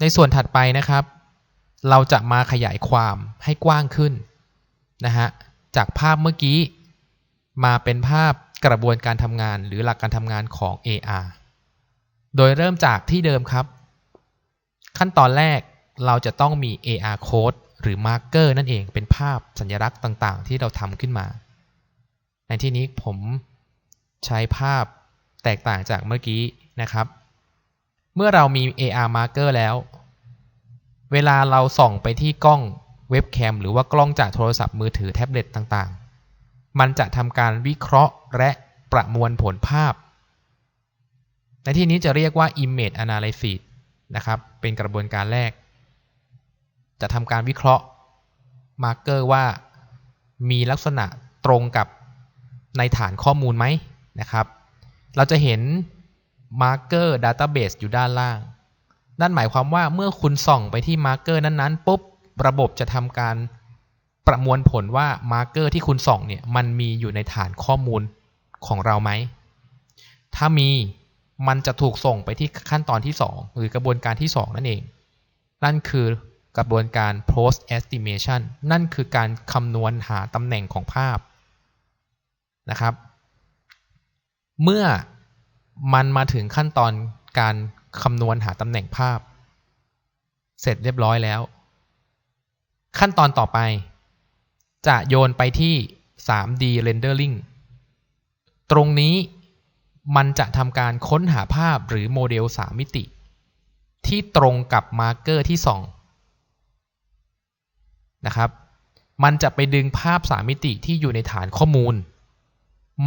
ในส่วนถัดไปนะครับ เราจะมาขยายความให้กว้างขึ้นนะฮะจากภาพเมื่อกี้ มาเป็นภาพกระบวนการทำงานหรือหลักการทำงานของ AR โดยเริ่มจากที่เดิมครับ ขั้นตอนแรกเราจะต้องมี AR code หรือ marker นั่นเองเป็นภาพสัญลักษณ์ต่างๆ ที่เราทำขึ้นมา ในที่นี้ผมใช้ภาพแตกต่างจากเมื่อกี้นะครับ เมื่อเรามี AR marker แล้ว เวลาเราส่องไปที่กล้องเว็บแคมหรือว่ากล้องจากโทรศัพท์มือถือแท็บเล็ตต่างๆ มันจะทำการวิเคราะห์และประมวลผลภาพ ในที่นี้จะเรียกว่า image analysis นะครับ เป็นกระบวนการแรก จะทำการวิเคราะห์ marker ว่ามีลักษณะตรงกับในฐานข้อมูลไหมนะครับ เราจะเห็น marker database อยู่ด้านล่าง นั่นหมายความว่าเมื่อคุณส่องไปที่ marker นั้นๆปุ๊บระบบจะทำการประมวลผลว่า marker ที่คุณส่องเนี่ยมันมีอยู่ในฐานข้อมูลของเราไหม ถ้ามีมันจะถูกส่งไปที่ขั้นตอนที่ 2 หรือกระบวนการที่ 2 นั่นเอง นั่นคือกระบวนการ post estimation นั่นคือการคำนวณหาตำแหน่งของภาพนะครับ เมื่อ มันมาถึงขั้นตอนการคำนวณหาตำแหน่งภาพ เสร็จเรียบร้อยแล้ว ขั้นตอนต่อไป จะโยนไปที่ 3D rendering ตรงนี้มันจะทำการค้นหาภาพหรือโมเดล 3 มิติ ที่ตรงกับมาร์กเกอร์ที่2นะครับ มันจะไปดึงภาพ 3 มิติที่อยู่ในฐานข้อมูล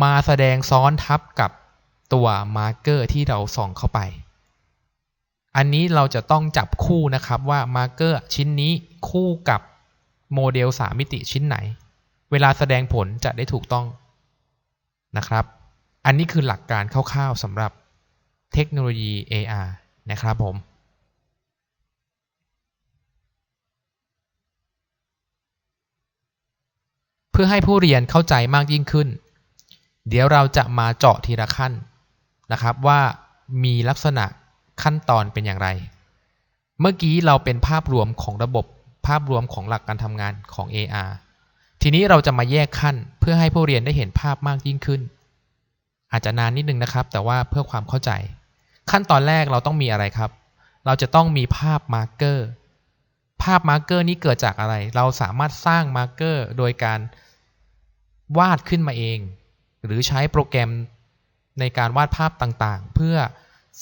มาแสดงซ้อนทับกับ ตัวมาร์กเกอร์ที่เราส่องเข้าไป อันนี้เราจะต้องจับคู่นะครับว่ามาร์กเกอร์ชิ้นนี้คู่กับโมเดล 3 มิติชิ้นไหน เวลาแสดงผลจะได้ถูกต้องนะครับ อันนี้คือหลักการคร่าวๆสำหรับเทคโนโลยี AR นะครับผมเพื่อให้ผู้เรียนเข้าใจมากยิ่งขึ้น เดี๋ยวเราจะมาเจาะทีละขั้น นะครับว่ามีลักษณะขั้นตอนเป็นอย่างไร เมื่อกี้เราเป็นภาพรวมของระบบภาพรวมของหลักการทำงานของ AR ทีนี้เราจะมาแยกขั้นเพื่อให้ผู้เรียนได้เห็นภาพมากยิ่งขึ้น อาจจะนานนิดนึงนะครับ แต่ว่าเพื่อความเข้าใจ ขั้นตอนแรกเราต้องมีอะไรครับ เราจะต้องมีภาพมาร์กเกอร์ภาพมาร์กเกอร์นี้เกิดจากอะไร เราสามารถสร้างมาร์กเกอร์โดยการวาดขึ้นมาเอง หรือใช้โปรแกรม ในการวาดภาพต่างๆ เพื่อ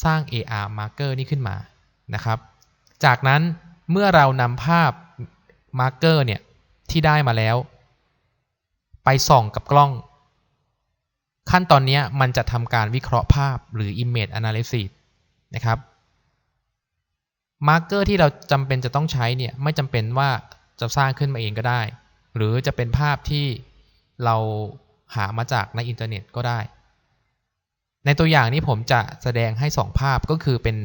สร้าง AR marker นี้ขึ้นมานะครับ จากนั้นเมื่อเรานำภาพ marker เนี่ยที่ได้มาแล้ว ไปส่องกับกล้อง ขั้นตอนนี้มันจะทำการวิเคราะห์ภาพหรือ image analysis นะครับ marker ที่เราจำเป็นจะต้องใช้เนี่ยไม่จำเป็นว่าจะสร้างขึ้นมาเองก็ได้ หรือจะเป็นภาพที่เราหามาจากในอินเทอร์เน็ตก็ได้ ในตัวอย่างนี้ผมจะแสดงให้ 2 ภาพก็คือเป็น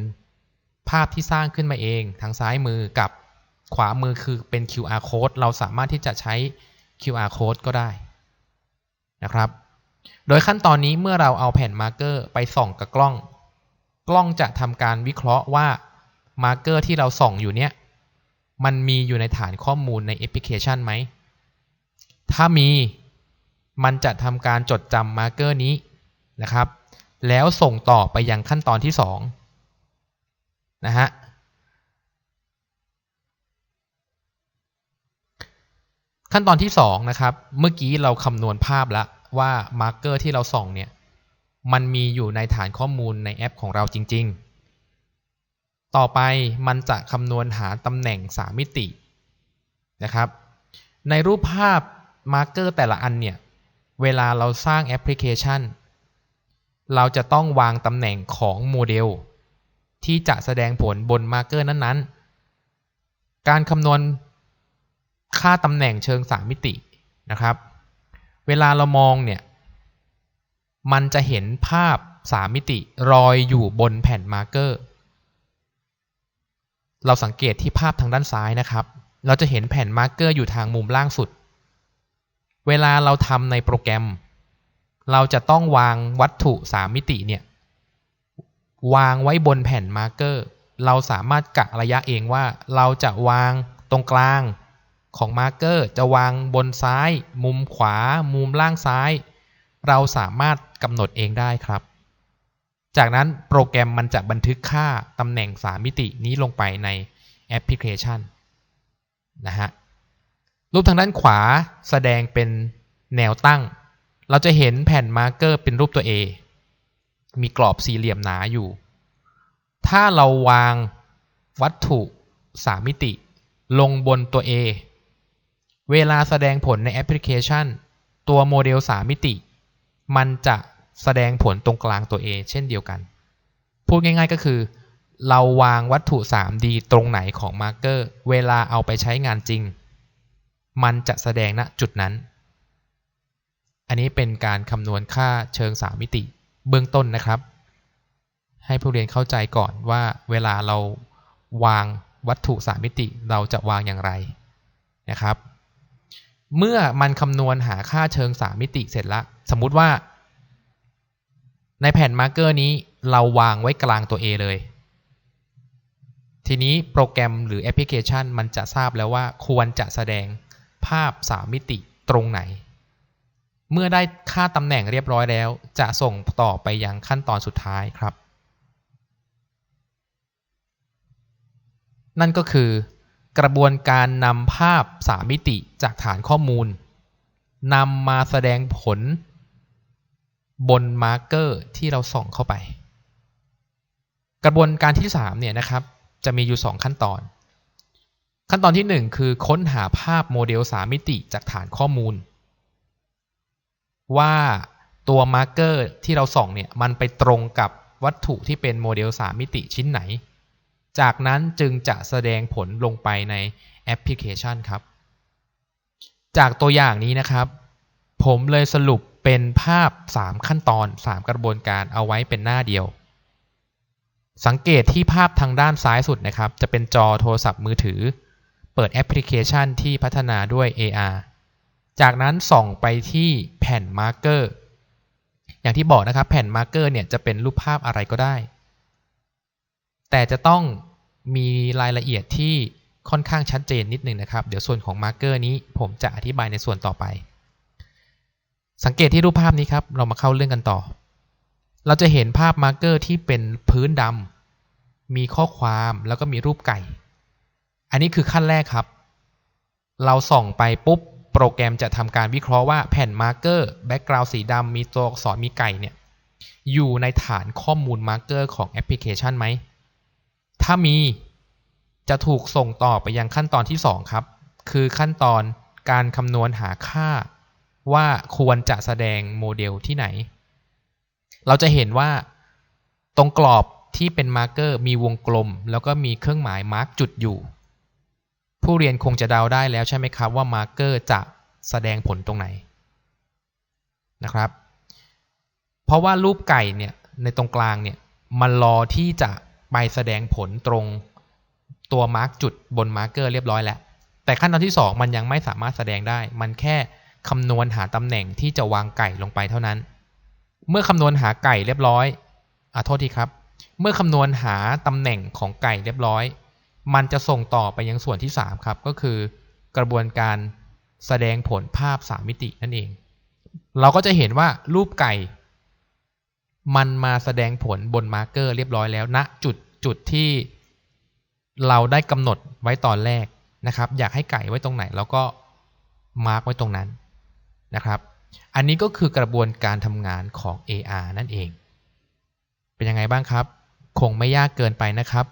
ภาพที่สร้างขึ้นมาเองทางซ้ายมือกับขวามือคือเป็น QR code เราสามารถที่จะใช้ QR code ก็ได้นะครับ โดยขั้นตอนนี้เมื่อเราเอาแผ่นมาร์เกอร์ไปส่องกับกล้อง กล้องจะทำการวิเคราะห์ว่ามาร์เกอร์ที่เราส่องอยู่เนี้ยมันมีอยู่ในฐานข้อมูลในแอปพลิเคชันไหม ถ้ามีมันจะทำการจดจำมาร์เกอร์นี้นะครับ แล้วส่งต่อไปยังขั้นตอนที่2นะฮะขั้นตอนที่2นะครับ เมื่อกี้เราคำนวณภาพแล้วว่ามาร์กเกอร์ที่เราส่องเนี่ย มันมีอยู่ในฐานข้อมูลในแอปของเราจริง ๆ ต่อไปมันจะคำนวณหาตำแหน่ง 3 มิตินะครับ ในรูปภาพมาร์กเกอร์แต่ละอันเนี่ย เวลาเราสร้างแอปพลิเคชัน เราจะต้องวางตำแหน่งของโมเดล ที่จะแสดงผลบนมาร์เกอร์นั้นๆ การคำนวณค่าตำแหน่งเชิง 3 มิตินะครับ เวลาเรามองเนี่ย มันจะเห็นภาพ 3 มิติรอยอยู่บนแผ่นมาร์เกอร์ เราสังเกตที่ภาพทางด้านซ้ายนะครับ เราจะเห็นแผ่นมาร์เกอร์อยู่ทางมุมล่างสุด เวลาเราทำในโปรแกรม เราจะต้องวางวัตถุ3มิติเนี่ยวางไว้บนแผ่นมาร์เกอร์ เราสามารถกะระยะเองว่าเราจะวางตรงกลางของมาร์เกอร์ จะวางบนซ้าย มุมขวา มุมล่างซ้าย เราสามารถกำหนดเองได้ครับ จากนั้นโปรแกรมมันจะบันทึกค่าตำแหน่ง3มิตินี้ลงไปในแอปพลิเคชันนะฮะรูปทางด้านขวาแสดงเป็นแนวตั้ง เราจะเห็นแผ่นมาร์เกอร์เป็นรูปตัว A มีกรอบสี่เหลี่ยมหนาอยู่ ถ้าเราวางวัตถุ3มิติ ลงบนตัว A เวลาแสดงผลในแอปพลิเคชัน ตัวโมเดล3มิติ มันจะแสดงผลตรงกลางตัว A เช่นเดียวกัน พูดง่ายๆก็คือ เราวางวัตถุ 3D ตรงไหนของมาร์เกอร์ เวลาเอาไปใช้งานจริง มันจะแสดงณจุดนั้น อันนี้เป็นการคำนวณค่าเชิง 3 มิติเบื้องต้นนะครับ ให้ผู้เรียนเข้าใจก่อนว่าเวลาเราวางวัตถุ 3 มิติเราจะวางอย่างไรนะครับ เมื่อมันคำนวณหาค่าเชิง 3 มิติเสร็จแล้วสมมุติว่า ในแผ่นมาร์เกอร์นี้เราวางไว้กลางตัว A เลย ทีนี้โปรแกรมหรือแอปพลิเคชันมันจะทราบแล้วว่าควรจะแสดงภาพ 3 มิติตรงไหน เมื่อได้ค่าตำแหน่งเรียบร้อยแล้ว จะส่งต่อไปยังขั้นตอนสุดท้ายครับ นั่นก็คือกระบวนการนำภาพ3มิติจากฐานข้อมูลนำมาแสดงผล บนมาร์กเกอร์ที่เราส่องเข้าไป กระบวนการที่3เนี่ยนะครับ จะมีอยู่ 2 ขั้นตอน ขั้นตอนที่ 1 คือค้นหาภาพโมเดล3มิติจากฐานข้อมูล ว่าตัวมาร์กเกอร์ที่เราส่องเนี่ยมันไปตรงกับวัตถุที่เป็นโมเดล 3 มิติชิ้นไหน จากนั้นจึงจะแสดงผลลงไปในแอปพลิเคชันครับ จากตัวอย่างนี้นะครับ ผมเลยสรุปเป็นภาพ 3 ขั้นตอน 3 กระบวนการเอาไว้เป็นหน้าเดียว สังเกตที่ภาพทางด้านซ้ายสุดนะครับ จะเป็นจอโทรศัพท์มือถือ เปิดแอปพลิเคชันที่พัฒนาด้วย AR จากนั้นส่องไปที่แผ่นมาร์กเกอร์ อย่างที่บอกนะครับแผ่นมาร์กเกอร์เนี่ยจะเป็นรูปภาพอะไรก็ได้ แต่จะต้องมีรายละเอียดที่ค่อนข้างชัดเจนนิดหนึ่งนะครับ เดี๋ยวส่วนของมาร์กเกอร์นี้ผมจะอธิบายในส่วนต่อไป สังเกตที่รูปภาพนี้ครับ เรามาเข้าเรื่องกันต่อ เราจะเห็นภาพมาร์กเกอร์ที่เป็นพื้นดำมีข้อความแล้วก็มีรูปไก่ อันนี้คือขั้นแรกครับ เราส่องไปปุ๊บ โปรแกรมจะทำการวิเคราะห์ว่าแผ่นมาร์กเกอร์แบ็กกราวด์สีดำมีตัวอักษรมีไก่เนี่ยอยู่ในฐานข้อมูลมาร์กเกอร์ของแอปพลิเคชันไหม ถ้ามีจะถูกส่งต่อไปยังขั้นตอนที่ 2 ครับ คือขั้นตอนการคำนวณหาค่าว่าควรจะแสดงโมเดลที่ไหน เราจะเห็นว่าตรงกรอบที่เป็นมาร์กเกอร์มีวงกลม แล้วก็มีเครื่องหมายมาร์กจุดอยู่ ผู้เรียนคงจะเดาได้แล้วใช่ไหมครับว่ามาร์เกอร์จะแสดงผลตรงไหนนะครับ เพราะว่ารูปไก่เนี่ยในตรงกลางเนี่ยมันรอที่จะไปแสดงผลตรงตัวมาร์กจุดบนมาร์เกอร์เรียบร้อยแล้ว แต่ขั้นตอนที่ 2 มันยังไม่สามารถแสดงได้ มันแค่คำนวณหาตำแหน่งที่จะวางไก่ลงไปเท่านั้น เมื่อคำนวณหาไก่เรียบร้อยอะโทษทีครับ เมื่อคำนวณหาตำแหน่งของไก่เรียบร้อย มันจะส่งต่อไปยังส่วนที่ 3 ครับ ก็คือกระบวนการแสดงผลภาพ 3 มิตินั่นเอง เราก็จะเห็นว่ารูปไก่ มันมาแสดงผลบนมาร์กเกอร์เรียบร้อยแล้วณนะจุดจุดที่เราได้กำหนดไว้ตอนแรกนะครับ อยากให้ไก่ไว้ตรงไหนแล้วก็มาร์กไว้ตรงนั้นนะครับ อันนี้ก็คือกระบวนการทำงานของ AR นั่นเอง เป็นยังไงบ้างครับ คงไม่ยากเกินไปนะครับ